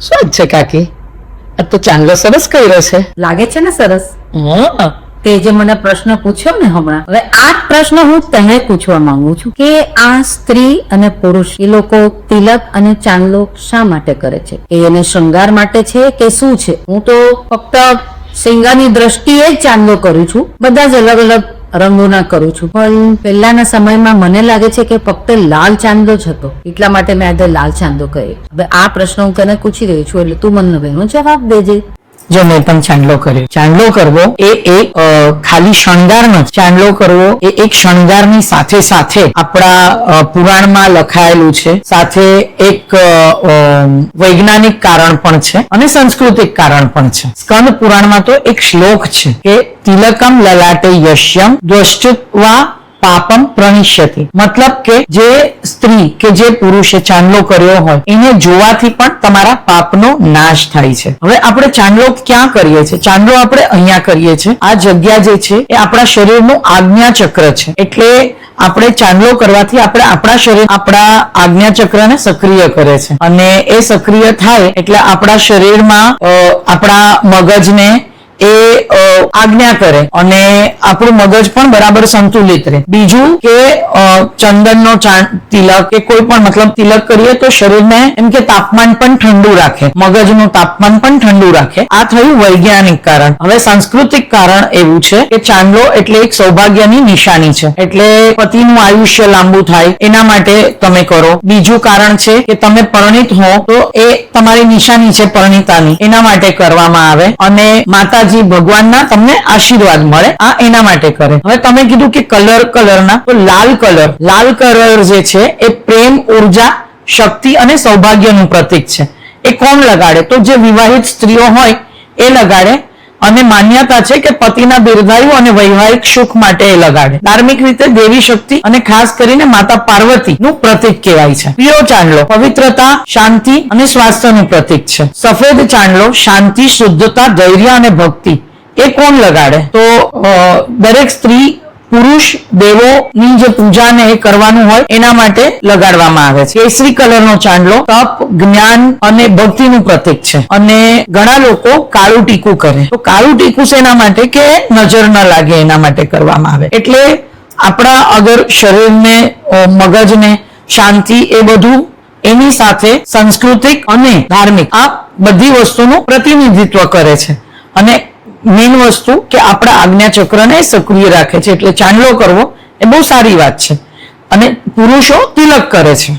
શું જ છે કાકી? આ તો ચાંદલો સરસ કર્યો છે. લાગે છે ને સરસ? હં. તે જે મને પ્રશ્ન પૂછ્યો ને હમણાં હવે આ જ પ્રશ્ન હું તને પૂછવા માંગુ છું કે આ સ્ત્રી અને પુરુષ એ લોકો તિલક અને ચાંદલો શા માટે કરે છે? એ એને શૃંગાર માટે છે કે શું છે? હું તો ફક્ત શિંગાની દ્રષ્ટિએ જ ચાંદલો કરું છું. બધા જ અલગ અલગ રંગોના કરું છું. પણ પહેલાના સમયમાં મને લાગે છે કે ફક્ત લાલ ચાંદલો જ હતો. એટલા માટે મેં આજે લાલ ચાંદો કહે. હવે આ પ્રશ્ન હું તને પૂછી રહી છું, એટલે તું મને એનો જવાબ દેજે. જો મેં પણ ચાંદલો કર્યો. ચાંદલો કરવો એ એક ખાલી શણગાર નથી ચાંદલો કરવો એ એક શણગારની સાથે સાથે આપણા પુરાણમાં લખાયેલું છે. સાથે એક વૈજ્ઞાનિક કારણ પણ છે અને સાંસ્કૃતિક કારણ પણ છે. સ્કંદ પુરાણમાં તો એક શ્લોક છે કે તિલકમ લલાટે યશ્યમ દ્વશ્ચુત્વા પાપમ પ્રણિષ્યતિ મતલબ કે જે સ્ત્રી કે જે પુરુષે ચાંદલો કર્યો હોય, એને જોવાથી પણ તમારા પાપનો નાશ થાય છે. હવે આપણે ચાંદલો ક્યાં કરીએ છીએ? ચાંદલો આપણે અહીંયા કરીએ છીએ. આ જગ્યા જે છે, એ આપણા શરીરનું આજ્ઞા ચક્ર છે. એટલે આપણે ચાંદલો કરવાથી આપણે આપણા શરીર, આપણા આજ્ઞા ચક્રને સક્રિય કરે છે. અને એ સક્રિય થાય એટલે આપણા શરીરમાં આપણા મગજને એ આજ્ઞા કરે અને આપણું મગજ પણ બરાબર સંતુલિત રહે. બીજું કે ચંદનનો તિલક કે કોઈ પણ મતલબ તિલક કરીએ તો શરીરને એમ કે તાપમાન પણ ઠંડુ રાખે. મગજનું તાપમાન પણ ઠંડુ રાખે. આ થયું વૈજ્ઞાનિક કારણ. હવે સાંસ્કૃતિક કારણ એવું છે કે ચાંદલો એટલે એક સૌભાગ્યની નિશાની છે. એટલે પતિનું આયુષ્ય લાંબુ થાય. એના માટે તમે કરો. બીજું કારણ છે કે તમે પરણિત હો તો એ તમારી નિશાની છે પરણિતાની. એના માટે કરવામાં આવે. અને માતાજી ભગવાનના તમને આશીર્વાદ મળે. આ એના માટે કરે. હવે તમે કીધું કે કલર કલરના, તો લાલ કલર. લાલ કલર જે છે, એ પ્રેમ, ઊર્જા, શક્તિ અને સૌભાગ્યનું પ્રતીક છે. એ કોણ લગાડે? તો જે વિવાહિત સ્ત્રીઓ હોય, એ લગાડે અને માન્યતા છે કે પતિના દીર્ઘાયુ અને વૈવાહિક સુખ માટે એ લગાડે. ધાર્મિક રીતે દેવી શક્તિ અને ખાસ કરીને માતા પાર્વતી નું પ્રતીક કહેવાય છે. પીળો ચાંદલો, પવિત્રતા, શાંતિ અને સ્વાસ્થ્યનું પ્રતીક છે. સફેદ ચાંદલો, શાંતિ, શુદ્ધતા, ધૈર્ય અને ભક્તિ એ કોણ લગાડે? તો દરેક સ્ત્રી પુરુષ દેવોની જે પૂજાને એ કરવાનું હોય, એના માટે લગાડવામાં આવે છે. કેસરી કલરનો ચાંદલો, તપ, જ્ઞાન અને ભક્તિનું પ્રતીક છે. અને ઘણા લોકો કાળું ટીકું કરે. તો કાળું ટીકું શેના માટે કે નજર ન લાગે એના માટે કરવામાં આવે. એટલે આપણા અગર શરીરને મગજને શાંતિ એ બધું, એની સાથે સાંસ્કૃતિક અને ધાર્મિક આ બધી વસ્તુનું પ્રતિનિધિત્વ કરે છે. અને મેઇન વસ્તુ કે આપણા આજ્ઞા ચક્રને સક્રિય રાખે છે. એટલે ચાંદલો કરવો એ બહુ સારી વાત છે. અને પુરુષો તિલક કરે છે.